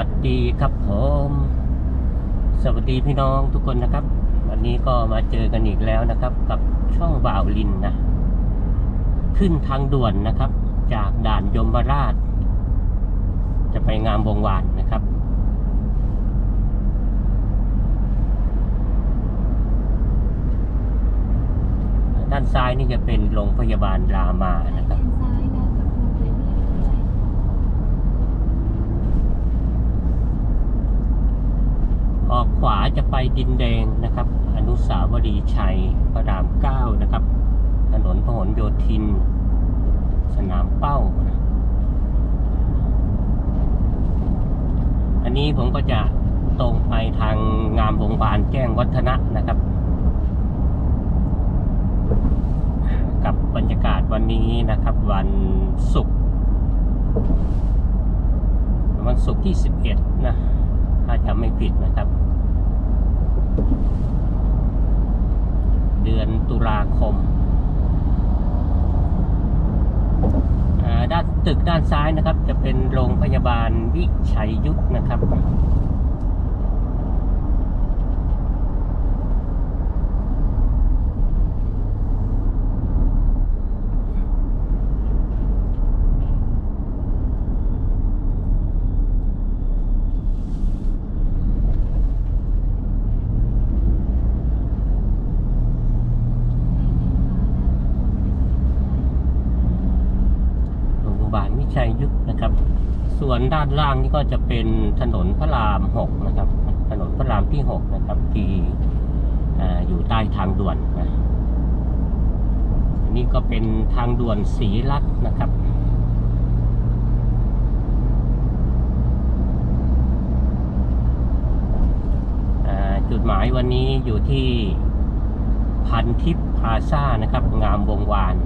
สวัสดีครับผมสวัสดีพี่น้องทุกคนนะครับ วันนี้ก็มาเจอกันอีกแล้วนะครับ กับช่องบ่าวลินนะ ขึ้นทางด่วนนะครับ จากด่านยมราช จะไปงามวงวานนะครับ ด้านซ้ายนี่จะเป็นโรงพยาบาลรามานะครับ ซ้ายแล้วก็ตรงไปเรื่อย ออกขวาจะไปดินแดงนะครับ อนุสาวรีย์ชัยพระรามเก้านะครับ ถนนพหลโยธิน สนามเป้านะอันนี้ผมก็จะตรงไปทางงามวงวานแจ้งวัฒนะนะครับ กับบรรยากาศวันนี้นะครับ วันศุกร์วันศุกร์ที่ 11 นะ ถ้าจำไม่ผิดนะครับ เดือนตุลาคมด้านตึกด้านซ้ายนะครับ จะเป็นโรงพยาบาลวิชัยยุทธนะครับ โรงพยาบาลวิชัยยุทธนะครับ ส่วน ด้านล่างนี่ก็จะเป็นถนนพระรามหกนะครับ ถนนพระรามที่หกนะครับที่อ่อยู่ใต้ทางด่วนนะอันนี้ก็เป็นทางด่วนสีลัดนะครับจุดหมายวันนี้อยู่ที่พันทิพย์พลาซ่านะครับ งามวงวาน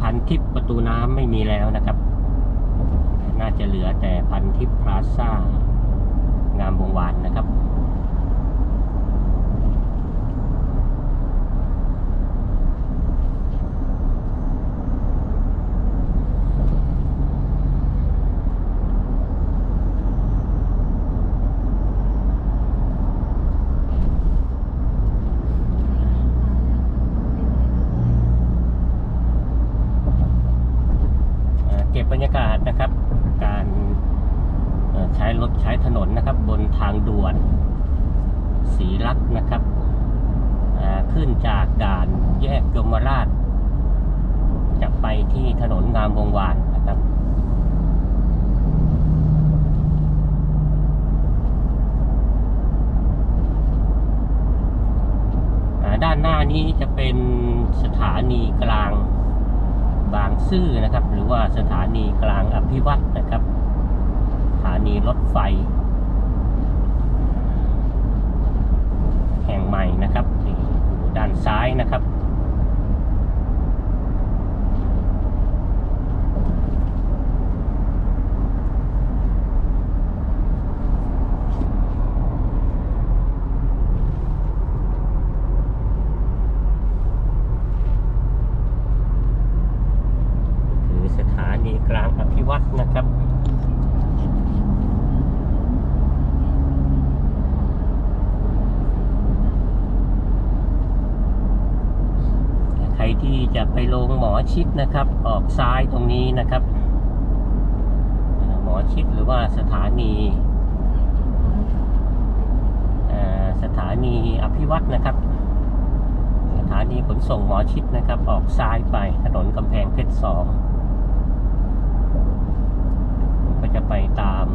พันทิปประตูน้ำไม่มีแล้วนะครับ น่าจะเหลือแต่พันทิปพลาซ่างามวงวานนะครับ บบรรยากาศนะครับ การใช้รถใช้ถนนนะครับ บนทางด่วน สีลักนะครับขึ้นจากด่านแยกยมราช จะไปที่ถนนงามวงวานนะครับด้านหน้านี้จะเป็นสถานีกลาง บางซื่อนะครับ หรือว่าสถานีกลางอภิวัตนะครับ สถานีรถไฟ แห่งใหม่นะครับนี่อยู่ด้านซ้ายนะครับ คือสถานีกลางอภิวัตรนะครับ ใค รที่จะไปลงหมอชิดนะครับ ออกซ้ายตรงนี้นะครับ หมอชิดหรือว่าสถานีสถานีอภิวัตรนะครับ สถานีขนส่งหมอชิดนะครับ ออกซ้ายไปถนนกำแพงเพชรสองก็จะไปตาม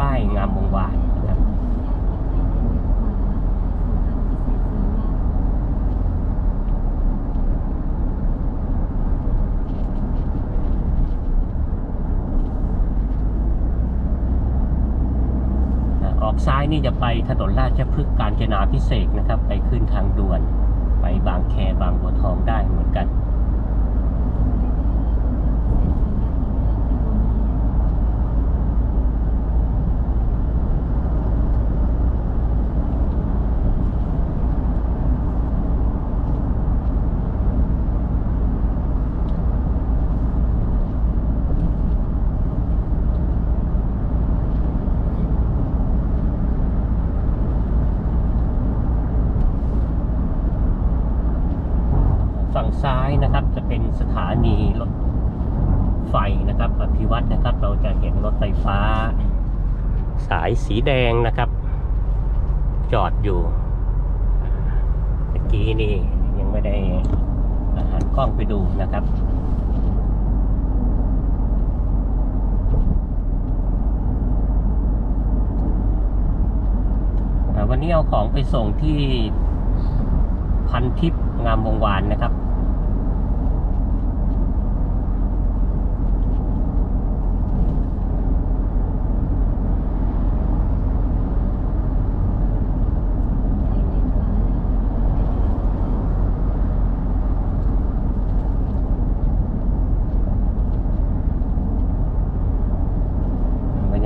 ป้ายงามวงวานนะครับ อ่าออก ซ้ายนี่จะไปถนนราชพฤกษ์การจนาพิเศษนะครับ ไปขึ้นทางด่วน ไปบางแคบางบัวทองได้เหมือนกัน อั่งซ้ายนะครับ จะเป็นสถานีรถไฟนะครับอภิวัตนะครับ เราจะเห็นรถไฟฟ้า สายสีแดงนะครับ จอดอยู่เมื่อกี้นี่ยังไม่ได้หันกล้องไปดูนะครับวันนี้เอาของไปส่งที่พันทิพย์งามวงวานนะครับ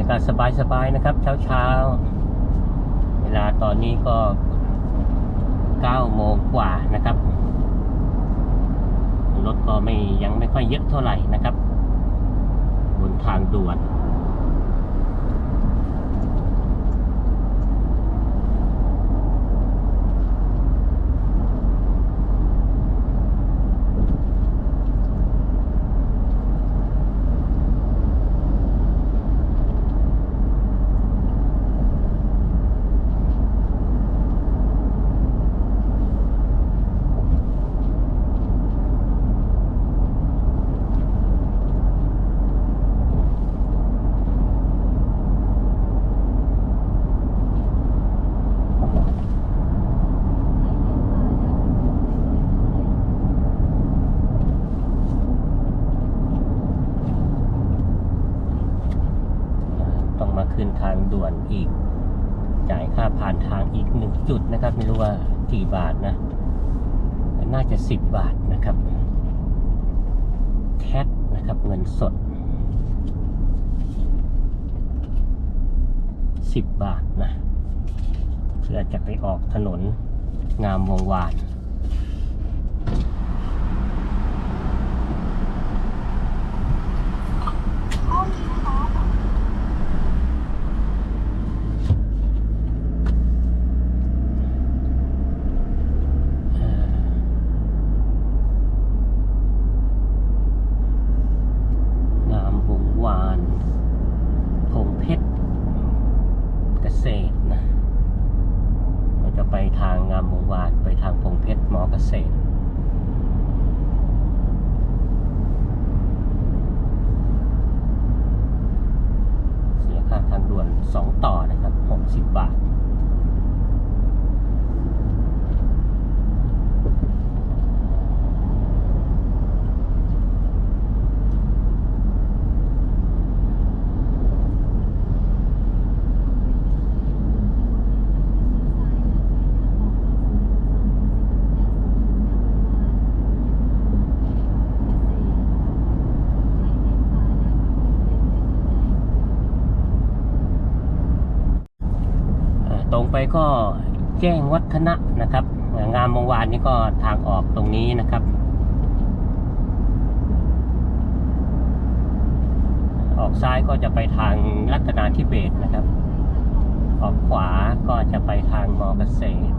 ากาศสบายๆนะครับ เช้าๆ เวลาตอนนี้ก็ 9 โมงกว่านะครับ รถก็ไม่ยังไม่ค่อยเยอะเท่าไหร่นะครับ บนทางด่วน ต้องมาขึ้น ทางด่วนอีก จ่ายค่าผ่านทางอีกหนึ่งจุดนะครับ ไม่รู้ว่ากี่บาทนะ น่าจะสิบบาทนะครับแคทนะครับเงินสดสิบบาทนะ เพื่อจะไปออกถนนงามวงวาน เอ่องามวงวานพงเพชรเก ษตรนะเราจะไปทางงามวงวานไปทางพงเพชรหมอเกษตร เสียค่าทางด่วน 2 ต่อนะครับ 60 บาท ก็แจ้งวัฒนะนะครับอ่างามวงวานนี่ก็ทางออกตรงนี้นะครับ ออกซ้ายก็จะไปทางรัตนาธิเบศนะครับ ออกขวาก็จะไปทางมอเกษตร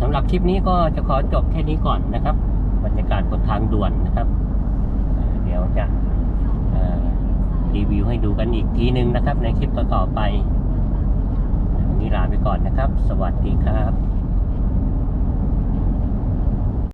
สำหรับคลิปนี้ก็จะขอจบแค่นี้ก่อนนะครับ บรรยากาศบนทางด่วนนะครับ เดี๋ยวจะรีวิวให้ดูกันอีกทีหนึ่งนะครับ ในคลิปต่อๆไปวันนี้ลาไปก่อนนะครับ สวัสดีครับ